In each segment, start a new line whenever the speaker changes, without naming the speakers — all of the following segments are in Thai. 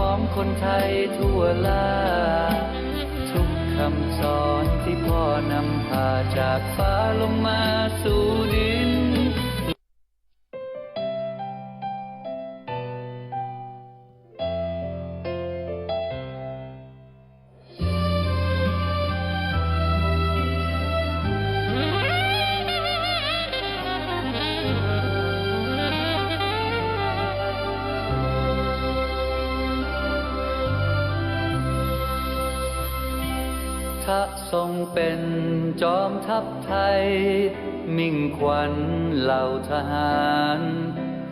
ของคนไทยทั่วลา ทุกคำสอนที่พ่อนำพาจากฟ้าลงมาสู่ เป็นจอมทัพไทย มิ่งขวัญเหล่าทหาร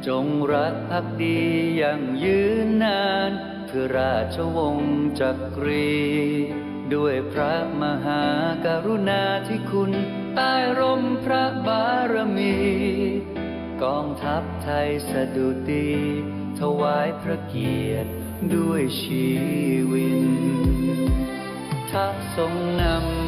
จงรักภักดีอย่างยืนนานเพื่อราชวงศ์จักรี ด้วยพระมหากรุณาธิคุณใต้ร่มพระบารมี กองทัพไทยสะดุดี ถวายพระเกียรติด้วยชีวิตถ้าทรงนำ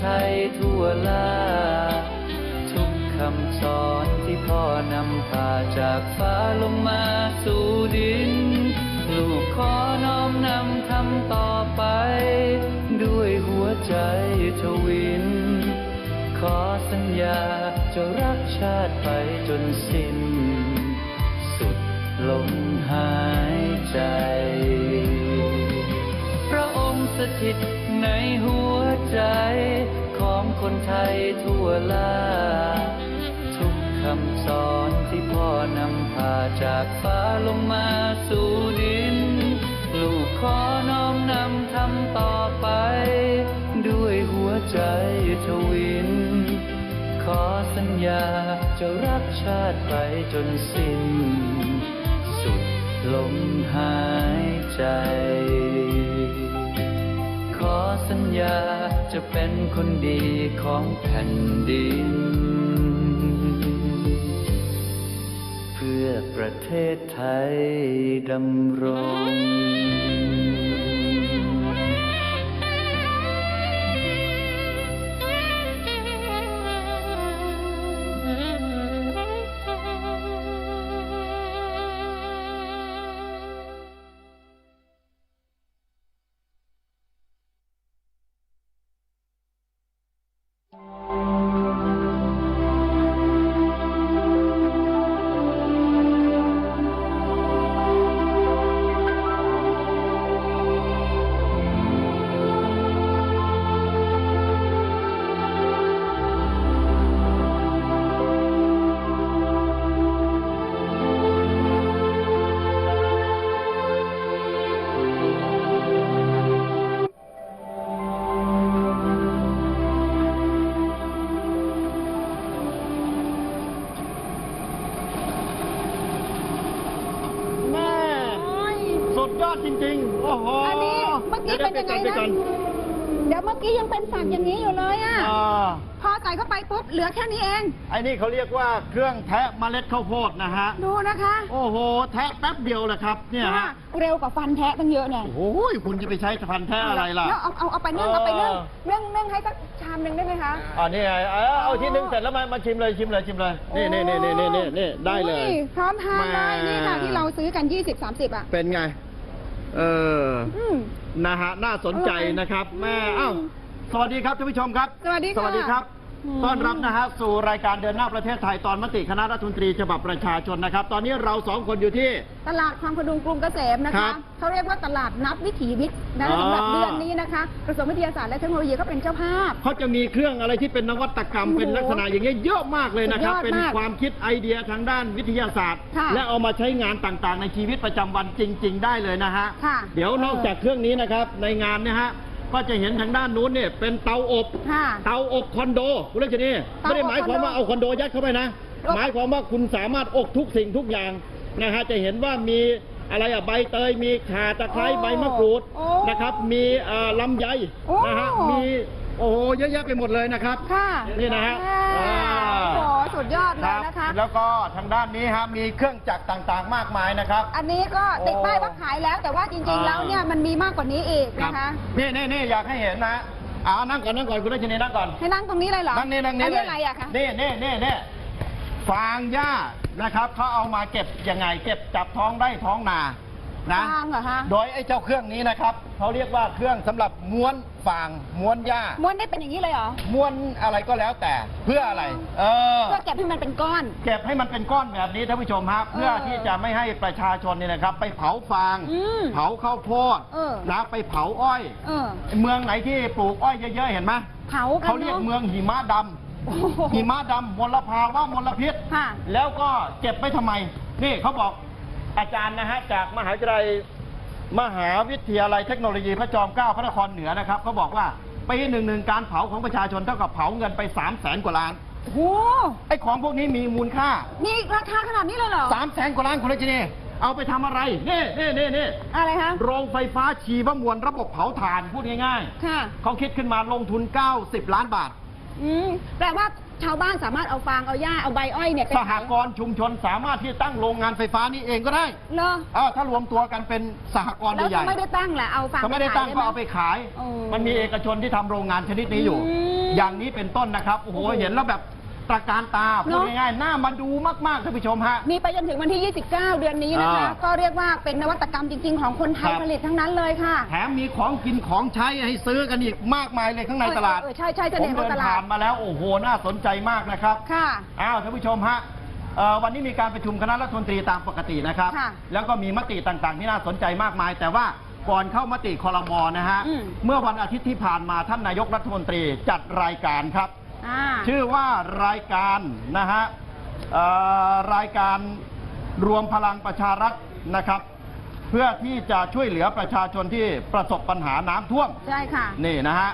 ไทยทั่วลา ทุกคำสอนที่พ่อนำพาจากฟ้าลงมาสู่ดิน ลูกขอน้อมนำทำต่อไป ด้วยหัวใจทวิน ขอสัญญาจะรักชาติไปจนสิ้น สุดลมหายใจ พระองค์สถิตในหัว ใจของคนไทยทั่วลา ทุกคำสอนที่พ่อนำพาจากฟ้าลงมาสู่ดิน ลูกขอน้อมนำทำต่อไป ด้วยหัวใจทวิน ขอสัญญาจะรักชาติไปจนสิ้น สุดลมหายใจ ขอสัญญา จะเป็นคนดีของแผ่นดิน เพื่อประเทศไทยดำรง
สุดยอดจริงๆโอ้โห
อันนี้เมื่อกี้เป็นยังไงนะ
ดี๋วๆดี๋วๆเดี๋ยวเมื่อกี้ยังเป็นฝักอย่างนี้อยู่เลยอะ
อ่า
พอใส่เข้าไปปุ๊บเหลือแค่นี้เอง
ไอ้นี่เขาเรียกว่าเครื่องแทะเมล็ดข้าวโพดนะฮะ
ดูนะคะ
โอ้โห แทะแป๊บเดียวแหละครับเนี่ย
ว่า
ฮะ
เร็วกว่าฟันแทะตั้งเยอะเนี่ย
โอ้ยคุณจะไปใช้พันแทะอะไรล่ะ
แล้วเอาเอาเอาไปนึ่งเอาไปนึ่ง
เออ
นึ่งนึ่งให้สักชามหนึ่งได้ไหมคะ
อ่านี่ไงเอาเอาที่นึ่งเสร็จแล้วมามาชิมเลยชิมเลยชิมเลย นี่นี่นี่นี่นี่นี่นี่ได้เลย
อุ้พร้อมทานเลย
แม่
นี่ค่ะที่เราซื้อกัน 20 30 อะ
เป็นไง เออ
อืม
นะฮะ น่าสนใจนะครับ แม่
อืม
เอ้า สวัสดีครับท่านผู้ชมครับ
สวัสดีค่ะ
สวัสดีครับ
อืม
ต้อนรับนะฮะสู่รายการเดินหน้าประเทศไทยตอนมติคณะรัฐมนตรีฉบับประชาชนนะครับ ตอนนี้เราสองคนอยู่ที่
ตลาดคลองพดุงกรุงเกษมนะ
ครั
คะ
บ
เขาเรียกว่าตลาดนับวิถีวิทย์นะ
อ๋อ
สำหรับเดือนนี้นะคะกระทรวงวิทยาศาสตร์และเทคโนโลยีก็เป็นเจ้าภาพ
เขาจะมีเครื่องอะไรที่เป็นนวัตกรรม
โอ้โห
เป็นลักษณะอย่างเงี้ยเยอะมากเลยนะครับ
สุดยอดมาก
เป็นความคิดไอเดียทางด้านวิทยาศาสตร์
ค่ะ
และเอามาใช้งานต่างๆ ในชีวิตประจำวันจริง ๆ ได้เลยนะฮะ
ค่ะ
เดี๋ยวนอกจากเครื่องนี้นะครับในงานเนะฮะ ก็จะเห็นทางด้านนู้นเนี่ยเป็นเตาอบ
ค่ะ
เตาอบคอนโดคุณรัชนี
เตาอบ
ไม่ได้หมายความว่า
คอนโด
เอาคอนโดยัดเข้าไปนะ
อบ
หมายความว่าคุณสามารถอบทุกสิ่งทุกอย่างนะฮะจะเห็นว่ามีอะไรอะใบเตยมีข่าตะไคร้
โอ้
ใบมะกรูด
โอ้
นะครับ มีเอ่อลำไย
โอ้
นะฮะมีโอ้โหเยอะแยะไปหมดเลยนะครับ
ค่ะ
นี่นะฮะ
อ่า
อ่า
โอ้โห สุดยอดเลยนะคะ
แล้วก็ทางด้านนี้ฮะมีเครื่องจักรต่างๆ มากมายนะครับ
อันนี้ก็ติดป้ายว่าขายแล้ว แต่ว่าจริงๆ
อ่า
แล้วเนี่ยมันมีมากกว่านี้อีกนะคะ
นี่นี่นี่อยากให้เห็นนะอ่านั่งก่อนนั่งก่อนคุณรัชนีนั่งก่อน
ให้นั่งตรงนี้เลยเหรอ
นั่งนี่นั่งนี่
อัน
เล
นี้
ย
อะไรอะคะ
นี่นี่นี่นี่ฟางหญ้านะครับเขาเอามาเก็บยังไง เก็บจับท้องได้ท้องนา นะ
ฟางเหรอฮะ
โดยไอ้เจ้าเครื่องนี้นะครับเขาเรียกว่าเครื่องสำหรับม้วนฟางม้วนหญ้า
ม้วนได้เป็นอย่างนี้เลยเหรอ
ม้วนอะไรก็แล้วแต่เพื่ออะไร เออ
เพื่อเก็บให้มันเป็นก้อน
เก็บให้มันเป็นก้อนแบบนี้ท่านผู้ชมฮะเพื่อที่จะไม่ให้ประชาชนเนี่ยนะครับ ไปเผาฟาง
อืม
เผาข้าวโพด
เออ
นะไปเผาอ้อย
เออ
เมืองไหนที่ปลูกอ้อยเยอะๆเห็นไหม
เผากัน
เขาเรียก
นอะ
เมืองหิมะด
โอ้โหำ
หิมะดำมลภาวะมลพิษ
ค่ะ
แล้วก็เก็บไว้ทำไม นี่เขาบอก อาจารย์นะฮะจากมหาวิทยาลัยมหาวิทยาลัยเทคโนโลยีพระจอมเกล้าพระนครเหนือนะครับเขาบอกว่าปีหนึ่งหนึ่งการเผาของประชาชนเท่ากับเผาเงินไป3ามแสนกว่าล้าน
โอ้โห
ไอ้ของพวกนี้มีมูลค่า
นี่ราคาขนาดนี้เลยเหรอ
3ามแสนกว่าล้านคุณรัชนีเอาไปทำอะไรนี่นี่นี่นี่
อะไรคะ
โรงไฟฟ้าชีวมวลระบบเผาถ่านพูดง่าย
ค่ะ
ๆเขาคิดขึ้นมาลงทุน 90 ล้านบาท
อืมแปลว่า ชาวบ้านสามารถเอาฟางเอาหญ้าเอาใบอ้อยเนี่ยไป
ส
ขาย
หกรณ์ชุมชนสามารถที่จะตั้งโรงงานไฟฟ้านี้เองก็ได้
เหรอ
อ้าวถ้ารวมตัวกันเป็นสหกรณ์
แล้ว
ใหญ่
เขาไม่ได้ตั้งแหละเอาฟาง
เขาไม่ได้ตั้ง
ป
ก็
ขาย
เอาไปขาย
โอ้
มันมีเอกชนที่ทำโรงงานชนิดนี้อยู่
อืม
อย่างนี้เป็นต้นนะครับโอ้โห
โอ้โห
เห็นแล้วแบบ ตระการตาพูด
เนอะ
ง่ายๆน่ามาดูมากๆท่านผู้ชมฮะ
มีไปจนถึงวันที่ 29 เดือนนี้นะคะ
อ่า
ก็เรียกว่าเป็นนวัตกรรมจริง ๆ ของคนไทย
ครับ
ผลิตทั้งนั้นเลยค่ะ
แถมมีของกินของใช้ให้ซื้อกันอีกมากมายเลยข้างในตลาด
เออเออใช่ใช่เส
ผ
น่
ม
ห์ของ
เดิน
ตลา
ผ่า
ด
นมาแล้วโอ้โหน่าสนใจมากนะครับ
ค่ะ
อ้าวท่านผู้ชมฮะเอ่อวันนี้มีการประชุมคณะรัฐมนตรีตามปกตินะครับ
ค่ะ
แล้วก็มีมติต่างๆ ที่น่าสนใจมากมาย แต่ว่าก่อนเข้ามติคอรมอนะฮะ
อืม
เมื่อวันอาทิตย์ที่ผ่านมาท่านนายกรัฐมนตรีจัดรายการครับ
อ่า
ชื่อว่ารายการนะฮะเอ่อรายการรวมพลังประชารัฐนะครับ เพื่อที่จะช่วยเหลือประชาชนที่ประสบปัญหาน้ำท่วม
ใช่ค่ะ
นี่นะฮะ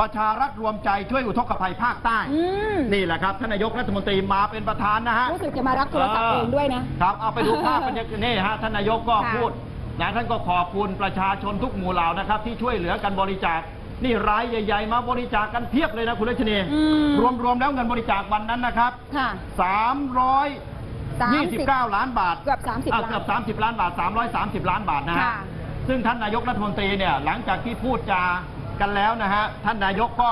ประชารัฐรวมใจช่วยอุทกภัยภาคใต้
อืม
นี่แหละครับท่านนายกรัฐมนตรีมาเป็นประธานนะฮะ
รู้สึกจะมารับโทรศัพท์เองด้วยนะ
ครับเอาไปดูภาพบรรยากาศนี่ฮะท่านนายกก็
ค่ะ
พูดนะท่านก็ขอบคุณประชาชนทุกหมู่เหล่านะครับ ที่ช่วยเหลือกันบริจาค นี่รายใหญ่ๆ มาบริจาคกันเพียบเลยนะคุณรัชนี
อืม
รวมๆแล้วเงินบริจาควันนั้นนะครับ
ค่ะ
329ล้านบาท
เกือบ30
อะ
ล้าน
เกือบ30ล้านบาท330ล้านบาทนะฮะ
ค่ะ
ซึ่งท่านนายกรัฐมนตรีเนี่ยหลังจากที่พูดจากันแล้วนะฮะท่านนายกก็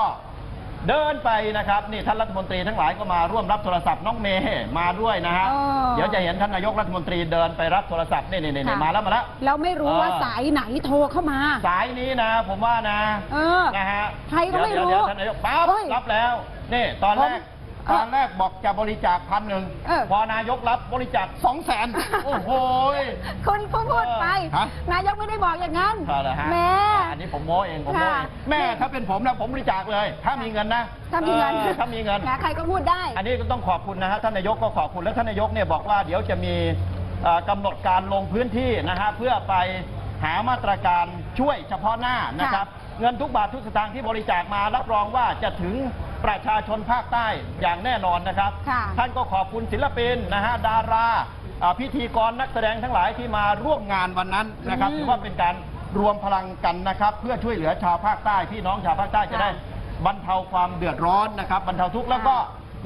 เดินไปนะครับนี่ท่านรัฐมนตรีทั้งหลายก็มาร่วมรับโทรศัพท์น้องเมย์มาด้วยนะฮะ
อ๋อ
เดี๋ยวจะเห็นท่านนายกรัฐมนตรีเดินไปรับโทรศัพท์นี่นี่นี่
ค่ะ
มาแล้วมาแล้ว
เราไม่รู้ว่า
เออ
สายไหนโทรเข้ามา
สายนี้นะ ผมว่านะ
เออ
นะฮะ
ใครก็ไม่รู้
เดี๋ยวเดี๋ยวท่านนายกปั๊บ
เฮ้ย
รับแล้วนี่ตอนแรก
ผม
ตอนแรกบอกจะบริจาคพันหนึ่ง
เออ
พอนายกรับบริจาคสองแสนโอ้โห
คนพูดไป
ฮะ
นายกไม่ได้บอกอย่างนั้น
เอาเหรอฮะ
แม่
อันนี้ผมโม้เองผมโม้เอ
ค่ะ
งแม่ถ้าเป็นผมนะผมบริจาคเลย ถ้ามีเงินนะ
ถ้ามีเงิน
ออถ้ามีเงิน
นะใครก็พูดได้
อันนี้ก็ต้องขอบคุณนะฮะท่านนายกก็ขอบคุณและท่านนายกเนี่ยบอกว่าเดี๋ยวจะมีเอ่อกำหนดการลงพื้นที่นะฮะเพื่อไปหามาตรการช่วยเฉพาะหน้านะครับ เงินทุกบาททุกสตางค์ที่บริจาคมารับรองว่าจะถึง ประชาชนภาคใต้อย่างแน่นอนนะครับ
ค่ะ
ท่านก็ขอบคุณศิลปินนะฮะดาราอ่าพิธีกรนักแสดงทั้งหลายที่มาร่วมงานวันนั้นนะครับ
อืม
ถือว่าเป็นการรวมพลังกันนะครับ เพื่อช่วยเหลือชาวภาคใต้พี่น้องชาวภาคใต้จะได้ บรรเทาความเดือดร้อนนะครับบรรเทาทุกข์แล้วก็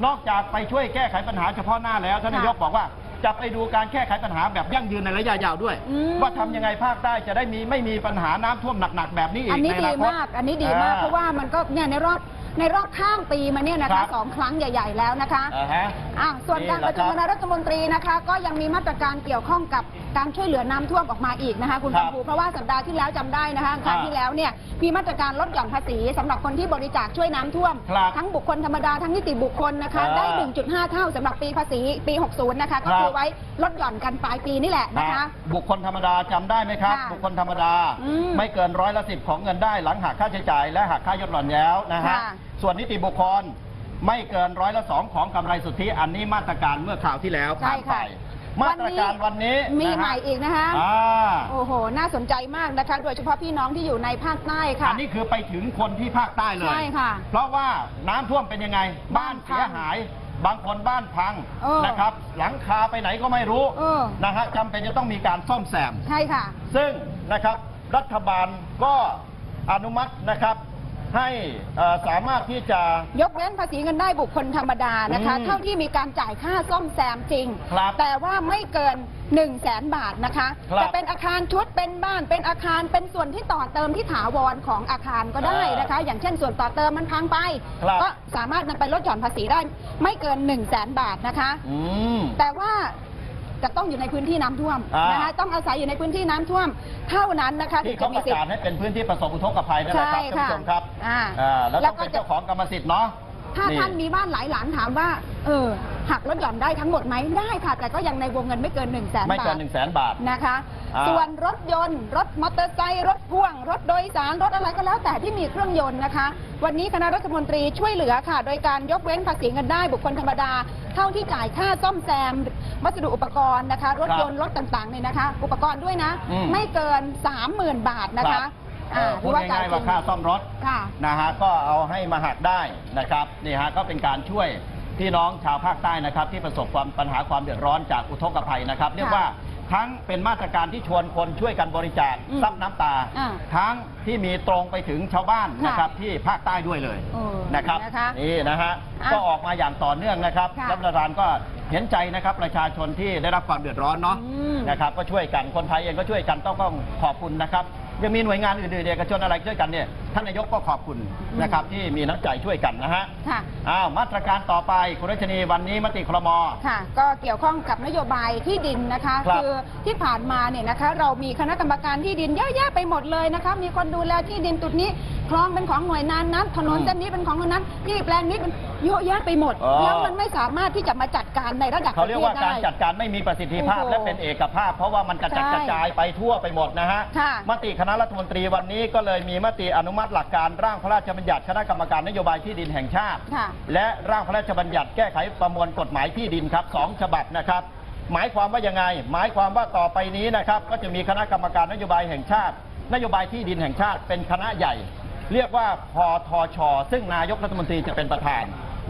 นอกจากไปช่วยแก้ไขปัญหาเฉพาะหน้าแล้วท่านนายกบอกว่าจะไปดูการแก้ไขปัญหาแบบยั่งยืนในระยะยาวด้วย
อืม
ว่าทำยังไงภาคใต้จะได้มีไม่มีปัญหาน้ำท่วมหนักๆแบบนี้อีก
อันนี้
ใน
ดี
นาคต
มาก อันนี้ดีมาก
อ่
เพราะว่ามันก็เนี่ยในรอบ ในรอบข้ามปีมาเนี่ยนะ
ครั
คะ
บ
สองครั้งใหญ่ ๆ แล้วนะคะ
อ่าฮะ
อะส่วนการประชุม
นี่
ค
แห
ณะ
ละครับ
รัฐมนตรีนะคะ ก็ยังมีมาตรการเกี่ยวข้องกับการช่วยเหลือน้ำท่วมออกมาอีกนะคะ คุณ
ครั
กำ
บ
พูเพราะว่าสัปดาห์ที่แล้วจำได้นะคะครั้ง
อ่า
ที่แล้วเนี่ยมีมาตรการลดหย่อนภาษีสำหรับคนที่บริจาคช่วยน้ำท่วม
ครับ
ทั้งบุคคลธรรมดาทั้งนิติบุคคลนะคะ
อ่า
ได้ 1.5 เท่าสำหรับปีภาษีปี 60 นะคะ ก็
ครับ
คือไว้ลดหย่อนกันปลายปีนี่แหละนะคะ
บุคคลธรรมดาจำได้ไหมครับ
ค่ะ
บุคคลธรรมดา
อืม
ไม่เกินร้อยละสิบของเงินได้หลังหักค่าใช้จ่ายและหักค่ายดหย่อนแล้วนะฮะ
ค่ะ
ส่วนนิติบุคคลไม่เกินร้อยละสองของกำไรสุทธิอันนี้มาตรการเมื่อข่าวที่แล้ว
ใช่
ผ่านไป
ค่ะ
มาตรการวันนี้
มี
นะฮะ
ใหม่อีกนะคะ
อ่า
โอ้โห น่าสนใจมากนะคะ โดยเฉพาะพี่น้องที่อยู่ในภาคใต้ค่ะ
อันนี้คือไปถึงคนที่ภาคใต้เลย
ใช่ค่ะ
เพราะว่าน้ำท่วมเป็นยังไง บ้าน
บ้านพัง
เสียหาย บางคนบ้านพัง
เออ
นะครับ หลังคาไปไหนก็ไม่รู้
เออ
นะฮะจำเป็นจะต้องมีการซ่อมแซม
ใช่ค่ะ
ซึ่งนะครับรัฐบาลก็อนุมัตินะครับ ให้เอ่อสามารถที่จะ
ยกเว้นภาษีเงินได้บุคคลธรรมดานะคะ
อืม
เท่าที่มีการจ่ายค่าซ่อมแซมจริง
ครับ
แต่ว่าไม่เกิน 1 0 0 0 0แสนบาทนะคะ
ครับ
จะเป็นอาคารชุดเป็นบ้านเป็นอาคารเป็นส่วนที่ต่อเติมที่ถาวรของอาคารก็ได้นะคะ อย่างเช่นส่วนต่อเติมมันพังไป
ครับ
ก็สามารถนำไปลดหย่อนภาษีได้ไม่เกิน 1 0 0 0 0แสนบาทนะคะ
อืม
แต่ว่า จะต้องอยู่ในพื้นที่น้ำท่วม
อ่าน
นะคะต้องอาศัยอยู่ในพื้นที่น้ำท่วมเท่านั้นนะคะ
ที่
ถึง
เขา
จะ
ป
มี
ระ
สิท
กาศ
ธิ์
ให้เป็นพื้นที่ประสบอุทกภัยนั่นแหละครับ
ใช่
ท่านผู้ชมครับ
อ่า
อ่าแล้ว
แล้
ต้อ
ว
ง
ก็
เป็น
จะ
เจ้าของกรรมสิทธิ์เนาะ
ถ้าท่านมีบ้านหลายหลังถามว่า เออหักลดหย่อนได้ทั้งหมดไหมได้ค่ะ แต่ก็ยังในวงเงินไม่เกิน1นึ่งแสน
ไม่
บา
เกิ
ท
นหนึ่งแสนบาท
นะคะ
อ่า
ส่วนรถยนต์ รถมอเตอร์ไซค์รถพ่วง รถโดยสารรถอะไรก็แล้วแต่ที่มีเครื่องยนต์นะคะ วันนี้คณะรัฐมนตรีช่วยเหลือค่ะ โดยการยกเว้นภาษีเงินได้บุคคลธรรมดา เท่าที่จ่ายค่าซ่อมแซมวัสดุอุปกรณ์นะคะ รถยนต์รถต่างๆเนี่ยนะคะ อุปกรณ์ด้วยนะ
อืม
ไม่เกิน 30,000 บาทนะ
ครั
คะ
บ เอ่อพูด
ถือ
ง่ายๆว่า
จริง
ค่าซ่อมรถ
ค่ะ
นะฮะก็เอาให้มาหักได้นะครับนี่ฮะก็เป็นการช่วยพี่น้องชาวภาคใต้นะครับ ที่ประสบความปัญหาความเดือดร้อนจากอุทกภัยนะครับ เรียกว่าทั้งเป็นมาตรการที่ชวนคนช่วยกันบริจาค
อืม
ซับน้ำตา
อ่า
ทั้งที่มีตรงไปถึงชาวบ้าน
ค่ะ
นะครับที่ภาคใต้ด้วยเลย
เออ
นะครับ
นะคะ
นี่นะฮะ
อะ
ก็ออกมาอย่างต่อเนื่องนะครับ
ค่ะ
รัฐบาลก็เห็นใจนะครับประชาชนที่ได้รับความเดือดร้อนเนาะ
อืม
นะครับ ก็ช่วยกันคนไทยเองก็ช่วยกันต้องต้องขอบคุณนะครับ ยังมีหน่วยงานอื่นๆเอกชนอะไรช่วยกันเนี่ยท่านนายกก็ขอบคุณนะครับที่มีน้ำใจช่วยกันนะฮะ
ค่ะ
อ้าวมาตรการต่อไปคุณรัชนีวันนี้มติครม
ค่ะก็เกี่ยวข้องกับนโยบายที่ดินนะคะ
ครับ
อที่ผ่านมาเนี่ยนะคะ เรามีคณะกรรมการที่ดินเยอะแยะไปหมดเลยนะคะ มีคนดูแลที่ดินจุดนี้คลองเป็นของหน่วยงานนั้นถนน
อืม
เส้นนี้เป็นของคนนั้นที่แปลงนี้เป็นเยอะแยะไปหมด
อ๋อ
แล้วมันไม่สามารถที่จะมาจัดการในระดับป
เขา
ระ
เรีย
เท
ก
ศ
ว่า
ได้
การจัดการไม่มีประสิทธิภาพ
โอ้โห
และเป็นเอกภาพ เพราะว่ามันกระจัด
ใช่
กระจายไปทั่วไปหมดนะฮะ
ค่ะ
มติคณะรัฐมนตรีวันนี้ก็เลยมีมติอนุมัติหลักการร่างพระราชบัญญัติคณะกรรมการนโยบายที่ดินแห่งชาติ
ค่ะ
และร่างพระราชบัญญัติแก้ไขประมวลกฎหมายที่ดินครับสองฉบับนะครับ หมายความว่ายังไง หมายความว่าต่อไปนี้นะครับ ก็จะมีคณะกรรมการนโยบายแห่งชาติ นโยบายที่ดินแห่งชาติเป็นคณะใหญ่ เรียกว่าพทช ซึ่งนายกรัฐมนตรีจะเป็นประธาน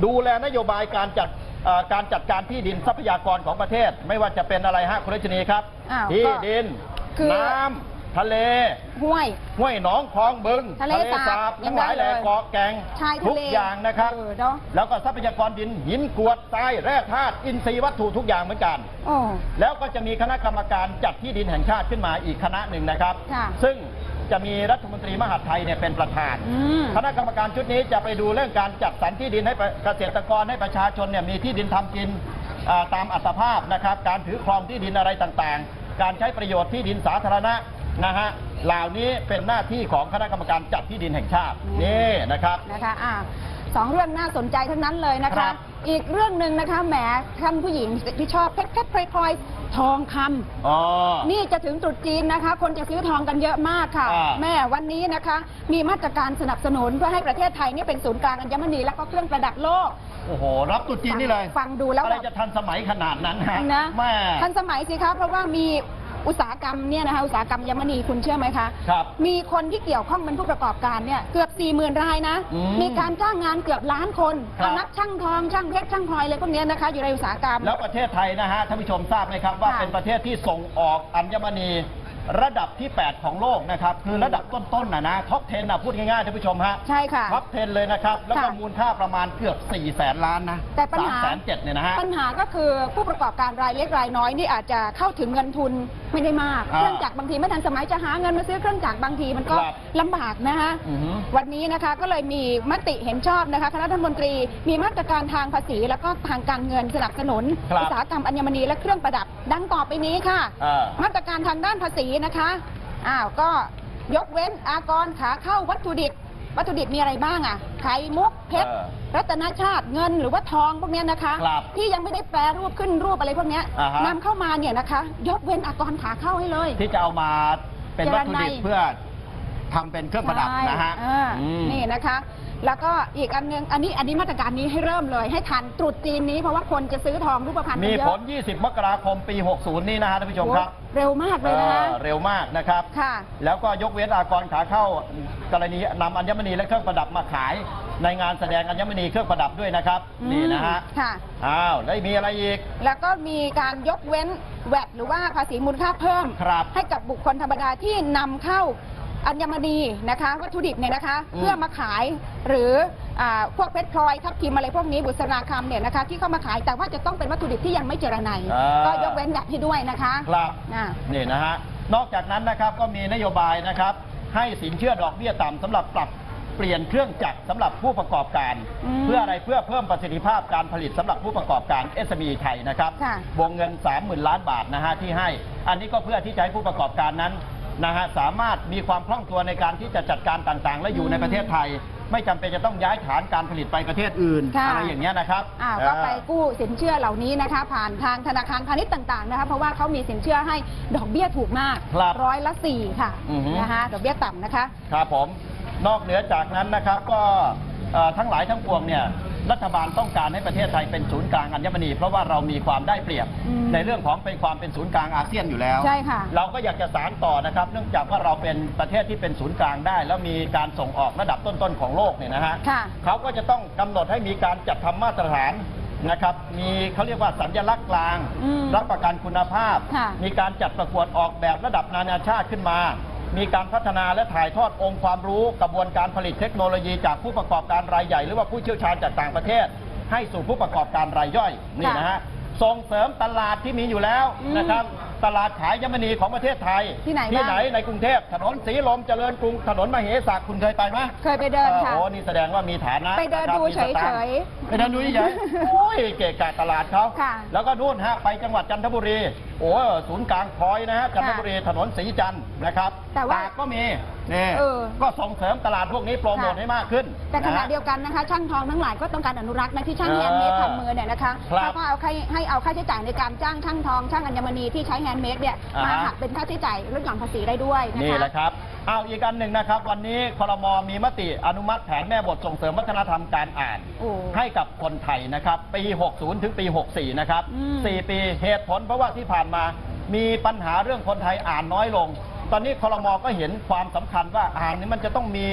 ดูแลนโยบายการจัดเอ่อการจัดการที่ดินทรัพยากรของประเทศ ไม่ว่าจะเป็นอะไรฮะคุณรัชนีครับ
อ้าว
ที่
ก็
ดิน
คือ
น้ำ ทะเล
ห้วย
ห้วยหนองคลองบึง
ทะเลสาบ
ทั้งหลาย
ยัง
แห
ได้
ล่
เลย
เกาะแกง
ชายทะเล
ทุกอย่างนะครับ
เออเนอะ
แล้วก็ทรัพยากรดินหินกรวดทรายแร่ธาตุอินทรีย์วัตถุทุกอย่างเหมือนกัน
โอ้
แล้วก็จะมีคณะกรรมการจัดที่ดินแห่งชาติขึ้นมาอีกคณะหนึ่งนะครับ
ค่ะ
ซึ่งจะมีรัฐมนตรีมหาดไทยเนี่ยเป็นประธาน
อืม
คณะกรรมการชุดนี้จะไปดูเรื่องการจัดสรรที่ดินให้เกษตรกรให้ประชาชนเนี่ยมีที่ดินทำกินอ่าตามอัตภาพนะครับ การถือครองที่ดินอะไรต่างๆ การใช้ประโยชน์ที่ดินสาธารณะ นะฮะเหล่านี้เป็นหน้าที่ของคณะกรรมการจัดที่ดินแห่งชาตินี่นะครับ
นะคะอ่าสองเรื่องน่าสนใจทั้งนั้นเลยนะ
ครั
คะ
บ
อีกเรื่องหนึ่งนะคะแหมท่านผู้หญิงที่ชอบเพชรเพชรพลอยพลอยทองคำ
อ๋อ
นี่จะถึงตรุษจีนนะคะ คนจะซื้อทองกันเยอะมากค่ะ
อ่า
แม่วันนี้นะคะ มีมาตรการสนับสนุนเพื่อให้ประเทศไทยนี่เป็นศูนย์กลางอัญมณีและก็เครื่องประดับโลก
โอ้โห รับตรุ๊จีนนี่เลย
ฟังดูแล้ว
อะไรจะทันสมัยขนาดนั้นฮะ
นะ
แม่
ทันสมัยสิคะเพราะว่ามี อุตสาหกรรมเนี่ยนะคะอุตสาหกรรมอัญมณีคุณเชื่อไหมคะ
ครับ
มีคนที่เกี่ยวข้องเป็นผู้ประกอบการเนี่ยเกือบ4ี่หมื่นรายนะ
อืม
มีการจ้างงานเกือบล้านคน
ครับ
นักช่างทองช่างเพชรช่างพลอยอะไรพวกเนี้ยนะคะ อยู่ในอุตสาหกรรม
แล้วประเทศไทยนะฮะท่านผู้ชมทราบไหมครับว่า
ค่ะ
เป็นประเทศที่ส่งออกอัญมณี ระดับที่ 8 ของโลกนะครับคือระดับต้นๆนะนะท็อป10นะพูดง่ายๆท่านผู้ชมฮะ
ใช่ค่ะ
ท็อป10เลยนะครับ แล้วก็
ค่ะ
มูลค่าประมาณเกือบ4แสนล้านนะ
แต่ปัญหา
3แสนเจ็ดเนี่ยนะฮะ
ปัญหาก็คือผู้ประกอบการรายเล็กรายน้อยนี่อาจจะเข้าถึงเงินทุนไม่ได้มาก
อ่า
เครื่องจักรบางทีไม่ทันสมัยจะหาเงินมาซื้อเครื่องจักรบางทีมันก็
ครับ
ลำบากนะคะ
อือฮึ
วันนี้นะคะก็เลยมีมติเห็นชอบนะคะคณะรัฐมนตรีมีมาตรการทางภาษี แล้วก็ทางการเงินสนับสนุน
ครับ
อุตสาหกรรมอัญมณีและเครื่องประดับ ดังต่อไปนี้ค่ะ
อ่า
มาตรการทางด้านภาษีนะคะอ้าวก็ยกเว้นอากรขาเข้าวัตถุดิบ วัตถุดิบมีอะไรบ้างอะไข่มุกเพชร
เออ
รัตนชาติเงินหรือว่าทองพวกเนี้ยนะคะ
ครับ
ที่ยังไม่ได้แปรรูปขึ้นรูปอะไรพวกเนี้ย
อ่าฮะ
นำเข้ามาเนี่ยนะคะ ยกเว้นอากรขาเข้าให้เลย
ที่จะเอามาเป็นวัตถุดิบ
เจรไน
เพื่อทำเป็นเครื่องประดับนะฮะ
ใช่อ่า
อืม
นี่นะคะ แล้วก็อีกอันหนึงอันนี้อันนี้มาตรการนี้ให้เริ่มเลย ให้ทันตรุษจีนนี้เพราะว่าคนจะซื้อทองรูปพรรณกัน
มี
เย
ผ
อะ
ล20 มกราคมปี 60 นี้นะฮะท่านผู้ชมครับ
โอ้เร็วมากเลยนะคะ
เออเร็วมากนะครับ
ค่ะ
แล้วก็ยกเว้นอากรขาเข้ากรณีนำอัญมณีและเครื่องประดับมาขาย ในงานแสดงอัญมณีเครื่องประดับด้วยนะครับ
อืม
นี่นะฮะ
ค่ะ
อ้าว แล้วมีอะไรอีก
แล้วก็มีการยกเว้นแวดหรือว่าภาษีมูลค่าเพิ่ม
ครับ
ให้กับบุคคลธรรมดาที่นำเข้า อัญมณีนะคะ วัตถุดิบเนี่ยนะคะ
อืม
เพื่อมาขายหรืออาพวกเพชรพลอยทับทิมอะไรพวกนี้บุษราคำเนี่ยนะคะ ที่เข้ามาขายแต่ว่าจะต้องเป็นวัตถุดิบที่ยังไม่เจรไน
อ่า
ก็ยกเว้นแบบให้ด้วยนะคะ
ครับ
อ่า
นี่นะฮะนอกจากนั้นนะครับก็มีนโยบายนะครับให้สินเชื่อดอกเบี้ยต่ำสำหรับปรับเปลี่ยนเครื่องจักรสำหรับผู้ประกอบการ
อืม
เพื่ออะไรเพื่อเพิ่มประสิทธิภาพการผลิตสำหรับผู้ประกอบการ SME ไทยนะครับ
ค่ะ
วงเงิน 30,000 ล้านบาทนะฮะที่ให้ อันนี้ก็เพื่อที่จะให้ผู้ประกอบการนั้น นะฮะสามารถมีความคล่องตัวในการที่จะจัดการต่างๆ และอยู่ในประเทศไทย ไม่จำเป็นจะต้องย้ายฐานการผลิตไปประเทศอื่น
ค่ะ
อะไรอย่างเงี้ยนะครับ
อ่าก็ไปกู้สินเชื่อเหล่านี้นะคะ ผ่านทางธนาคารพาณิชย์ต่างๆนะคะเพราะว่าเขามีสินเชื่อให้ดอกเบี้ยถูกมาก
ครับ
ร้อยละสี่ค่ะ
อือฮึ
นะคะดอกเบี้ยต่ำนะคะ
ครับผมนอกเหนือจากนั้นนะครับก็เอ่อทั้งหลายทั้งปวงเนี่ย รัฐบาลต้องการให้ประเทศไทยเป็นศูนย์กลางอัญมณี เพราะว่าเรามีความได้เปรียบ
อืม
ในเรื่องของเป็นความเป็นศูนย์กลางอาเซียนอยู่แล้ว
ใช่ค่ะ
เราก็อยากจะสานต่อนะครับ เนื่องจากว่าเราเป็นประเทศที่เป็นศูนย์กลางได้ แล้วมีการส่งออกระดับต้นๆของโลกเนี่ยนะฮะ
ค่ะ
เขาก็จะต้องกำหนดให้มีการจัดทำมาตรฐานนะครับ มีเขาเรียกว่าสัญลักษณ์กลาง
อืม
รับประกันคุณภาพ
ค่ะ
มีการจัดประกวดออกแบบระดับนานาชาติขึ้นมา มีการพัฒนาและถ่ายทอดองค์ความรู้กระบวนการผลิตเทคโนโลยีจากผู้ประกอบการรายใหญ่ หรือว่าผู้เชี่ยวชาญจากต่างประเทศ ให้สู่ผู้ประกอบการรายย่อยนี่นะฮะส่งเสริมตลาดที่มีอยู่แล้ว
อืม
นะครับ ตลาดขายยมณีของประเทศไทย
ที่ไหนบ้าง
ที่ไหนในกรุงเทพถนนสีลมเจริญกรุงถนนมเหสักคุณเคยไปไหม
เคยไปเดินค่ะ
โอ้นี่แสดงว่ามีฐานะ
ไปเดินดูะ
ครับมีสตางค์
เฉยๆ
ไปเดินดูเฉยๆโอ้ยเกะกะตลาดเขา
ค่ะ
แล้วก็นู่นฮะไปจังหวัดจันทบุรี โอ้ศูนย์กลางพลอยนะฮะจันทบุรีถนนสีจันทร์นะครับ
แต่ว่า
ตากก็มีนี่
เออ
ก็ส่งเสริมตลาดพวกนี้โปรโมท
ค่ะ
ให้มากขึ้น
แต่ขณะ
ฮ
เดียวกันนะคะ ช่างทองทั้งหลายก็ต้องการอนุรักษ์นะที่ช่าง
เออ
แฮนด์เมดทำมือเนี่ยนะคะ
ครับ
เขาก็เอาค่าให้เอาค่าใช้จ่ายในการจ้างช่างทองช่างอัญมณีที่ใช้แฮนด์เมดเนี่ย
อ่า
มา
ฮะ
หักเป็นค่าใช้จ่ายลดหย่อนภาษีได้ด้วยนะคะ
นี่แหละครับเอาอีกอันหนึ่งนะครับ วันนี้ครมมีมติอนุมัติแผนแม่บทส่งเสริมวัฒนธรรมการอ่าน
โอ้
ให้กับคนไทยนะครับ ปี 60 ถึงปี 64 นะครับ
อืม
4ปีเหตุผลเพราะว่าที่ผ่านมามีปัญหาเรื่องคนไทยอ่านน้อยลง ตอนนี้ครมก็เห็นความสำคัญว่าอ่านนี้มันจะต้องมี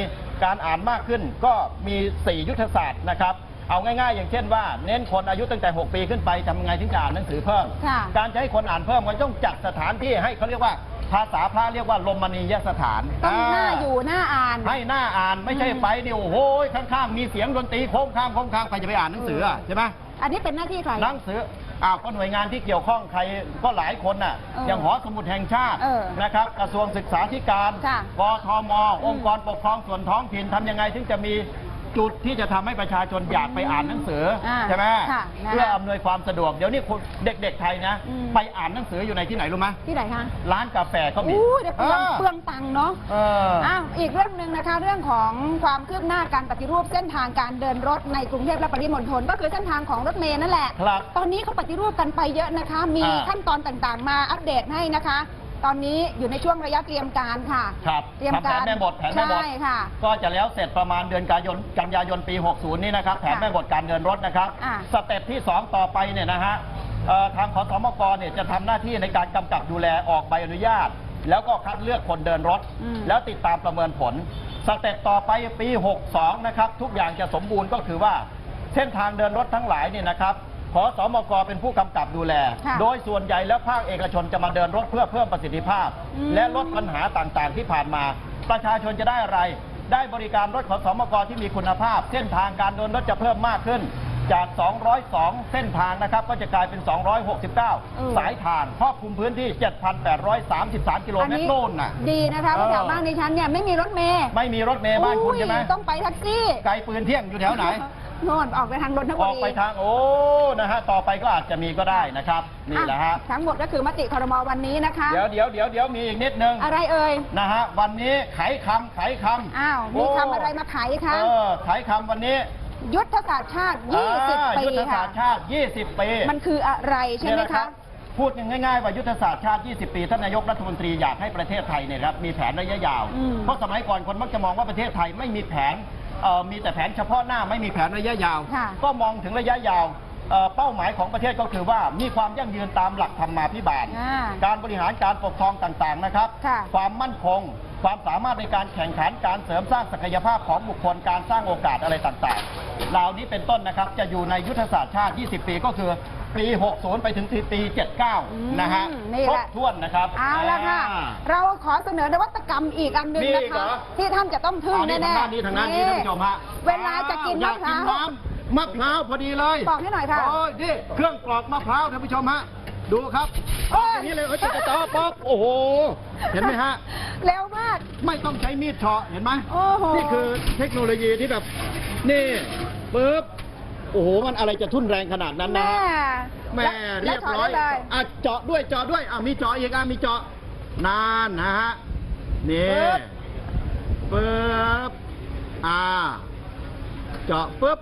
การอ่านมากขึ้น ก็มี 4 ยุทธศาสตร์นะครับเอาง่ายๆ อย่างเช่นว่าเน้นคนอายุตั้งแต่ 6 ปีขึ้นไปทำไงถึงจะอ่านหนังสือเพิ่ม
ค่ะ
การจะให้คนอ่านเพิ่มก็ต้องจัดสถานที่ให้เขาเรียกว่าภาษาพระเรียกว่าลมณียสถาน
ต้องหน้าอยู่หน้าอ่าน
ให้หน้าอ่านไม่ใช่
อืม
ไปเดียวโอ้โหข้างๆ มีเสียงดนตรีโค้งข้างโค้งข้างใครจะไปอ่านหนังสืออะใช่ไหม
อันนี้เป็นหน้าที่ใคร
หนังสือ อ้าวก็หน่วยงานที่เกี่ยวข้องใครก็หลายคนน่ะ
เออ
อย่างหอสมุดแห่งชาติ
เออ
นะครับ กระทรวงศึกษาธิการ
ค่ะ
กทม องค์กรปกครองส่วนท้องถิ่นทำยังไงถึงจะมี จุดที่จะทำให้ประชาชนอยากไปอ่านหนังสืออาใช่ไหม
ค่ะนะ
เพื่ออำนวยความสะดวกเดี๋ยวนี้คุณเด็กๆไทยนะ
อืม
ไปอ่านหนังสืออยู่ในที่ไหนรู้ไหม
ที่ไหนคะ
ร้านกาแฟก็มี
อู้เดี๋ยวเปลือง
ออ
เปลืองตังค์เนาะ
เออ
อ้าวอีกเรื่องหนึ่งนะคะเรื่องของความคืบหน้าการปฏิรูปเส้นทางการเดินรถในกรุงเทพและปริมณฑลก็คือเส้นทางของรถเมล์นั่นแหละ
ครับ
ตอนนี้เขาปฏิรูปกันไปเยอะนะคะ มี
อ่า
ขั้นตอนต่างๆ มาอัปเดตให้นะคะ ตอนนี้อยู่ในช่วงระยะเตรียมการค่ะ
ครับ
เตรียม
ทำแผ
การ
นแม่บทแผนแม่บท
ใช่ค่ะ
ก็จะแล้วเสร็จประมาณเดือนกันยายนกันยายนปี 60 นี่นะครับ แผนแม่บทการเดินรถนะครับ
อ่า
สเต็ปที่ 2 ต่อไปเนี่ยนะฮะเอ่อทางขอสมกเนี่ยจะทำหน้าที่ในการกำกับดูแลออกใบอนุญาต แล้วก็คัดเลือกคนเดินรถ
อืม
แล้วติดตามประเมินผล สเต็ปต่อไปปี 62 นะครับ ทุกอย่างจะสมบูรณ์ก็คือว่า เส้นทางเดินรถทั้งหลายเนี่ยนะครับ ขอสมกเป็นผู้กำกับดูแล
ค่ะ
โดยส่วนใหญ่แล้วภาคเอกชนจะมาเดินรถเพื่อเพิ่มประสิทธิภาพ
อืม
และลดปัญหาต่างๆ ที่ผ่านมา ประชาชนจะได้อะไร ได้บริการรถขอสมกที่มีคุณภาพ เส้นทางการเดินรถจะเพิ่มมากขึ้น จาก 202 เส้นทางนะครับก็จะกลายเป็น269 สายทางครอบคลุมพื้นที่ 7,833 กิโล
อัน
เมตร
นี้
โน่นน่ะ
ดีนะคะเพราะ
เออ
แถวบ้านดิฉันเนี่ยไม่มีรถเมย์
ไม่มีรถเมย์บ้านคุณใช่ไหม
อุ้ยต้องไปแท็กซี่
ไกลปืนเที่ยงอยู่แถวไหน
โน่นออกไปทางนนท
อ
บุ
อก
รี
ไปทางโอ้นะฮะต่อไปก็อาจจะมีก็ได้นะครับนี่แหละฮะ
อ่ทั้งหมดก็คือมติครมวันนี้นะคะ
เดี๋ยวเดี๋ยวเดี๋ยวเดี๋ยวมีอีกนิดนึง
อะไรเอ่ย
นะฮะวันนี้ไขคำไขคำ
อ้าวมีคำอะไรมาไขคะ
เออไขคำวันนี้
ยุทธศาสตร์ชาติ
อ่า
20 ปี
ยุทธศา
ค่ะ
สตร์ชาติ 20 ปี
มันคืออะไรใช่ไหม
เนี่ยน
คะ
รับพูดง่ายๆว่ายุทธศาสตร์ชาติ 20 ปีท่านนายกรัฐมนตรีอยากให้ประเทศไทยเนี่ยครับมีแผนระยะยาว
อืม
เพราะสมัยก่อนคนมักจะมองว่าประเทศไทยไม่มีแผน เอ่อมีแต่แผนเฉพาะหน้าไม่มีแผนระยะยาว
ค่ะ
ก็มองถึงระยะยาวเอ่อเป้าหมายของประเทศก็คือว่ามีความยั่งยืนตามหลักธรรมาภิบาล
อ่า
การบริหารการปกครองต่างๆนะครับ
ค่ะ
ความมั่นคง ความสามารถในการแข่งขัน การเสริมสร้างศักยภาพของบุคคล การสร้างโอกาสอะไรต่างๆ เหล่านี้เป็นต้นนะครับ จะอยู่ในยุทธศาสตร์ชาติ 20 ปีก็คือ ปี 60 ไปถึงปี79 นะฮะ
อืมนี่
คร
แห
บ
ละ
ถ้วนนะครับ
เอาละค่ะ
อ่า
เราขอเสนอนวัตกรรมอีกอันหนึง
มี
นะ
อีกเหร
คะ
อ
ที่ท่านจะต้องทึ่ง
อันนี้
แน่
ทางด้านนี้ทางด้านนี้ท่านผู้ชมฮะ
เวลาจะกิน
อ
มะ
ยาก
พ
กิน
ร้าว
น้ำมะพร้าวพอดีเลย
ปอกให้หน่อยค่ะ
โอ้ยนี่เครื่องปลอกมะพร้าวท่านผู้ชมฮะ ดูครับ
โอ้ย
อย่างนี้เลยเออจะจะปอกโอ้โห เห็นไหมฮะ
เร็วมาก
ไม่ต้องใช้มีดเฉาะเห็นไหม
โอ้โห
นี่คือเทคโนโลยีที่แบบ นี่ปึ๊บ โอ้โห มันอะไรจะทุ่นแรงขนาดนั้นนะ
แม่
ฮะแม่
และ
เรียบร้อย
และถได้เลย
อะเจาะด้วยเจาะด้วยอะมีเจาะอีกอะมีเจาะนานนะฮะนี่ปึ๊บอ่าเจาะปึ๊บ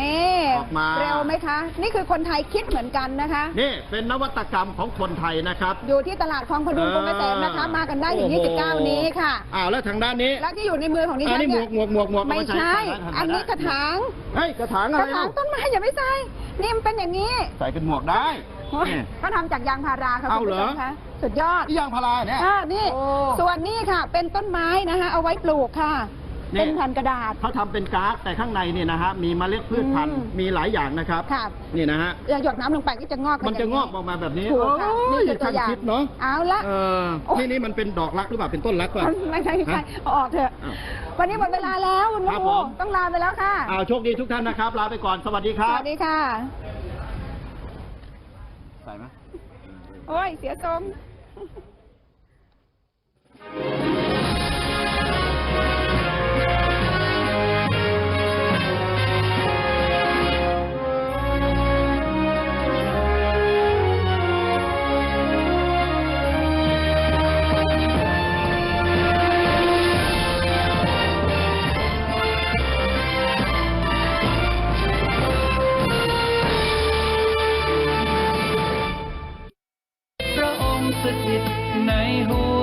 นี่
ออกมา
เร็วไหมคะ นี่คือคนไทยคิดเหมือนกันนะคะ
นี่เป็นนวัตกรรมของคนไทยนะครับ
อยู่ที่ตลาดคลองพดุงกรุงเกษมนะคะ มากันได้ถึง
โอ้โห
29 นี้ค่ะ
อ้าวแล้วทางด้านนี้
แล้วที่อยู่ในมือของดิ
อั
ฉั
น
น
นี้หม
เนี่
วยกหมวกหมวกหมวก
ไม่
เอาา
ใช่
ใส่
อันนี้กระถาง
เฮ้ยกระถาง
ก
อะไร
ระถาง
เนาะ
ต้นไม้อย่าไม่ใส่นี่มันเป็นอย่างนี้
ใส่เป็นหมวกได้
โอ้ย
นี่
ก็ทำจากยางพาราค่ะ
เอา
คุณ
เหร
ผู้
อ
ชมคะสุดยอด
นี่ยางพาราเนี่ย
อ่านี่
โอ้
ส่วนนี้ค่ะ เป็นต้นไม้นะคะ เอาไว้ปลูกค่ะ
นี่
เป็นแผ่นกระดาษ
เขาทำเป็นก๊าซแต่ข้างในเนี่ยนะฮะมีเมล็ดพืชพันธุ์
อืม
มีหลายอย่างนะครับ
ค่ะ
นี่นะฮะ
อย่าหยดน้ำลงไปก็จะงอก
มันจะงอกออกมาแบบนี้
ถูกค่ะ
โอ้
นี่
ย
คือตัวอย่าง
ช่างคิดเนาะ
เอาละ
เออ
โอ้ย
นี่นี่มันเป็นดอกรักหรือเปล่าเป็นต้นรักเปล่ะ
ไม่ใช่ไม่ใช่
ฮะ
เอาออกเถอะ
อ้าว
วันนี้หมดเวลาแล้วคุณ
ครับ
ครู
ผม
ต้องลาไปแล้วค่ะ
อ้าวโชคดีทุกท่านนะครับลาไปก่อนสวัสดีค
ส
รับ
วัสดีค่ะ
ใส่ไหม
โอ้ย เสียทรง สถิตในหัว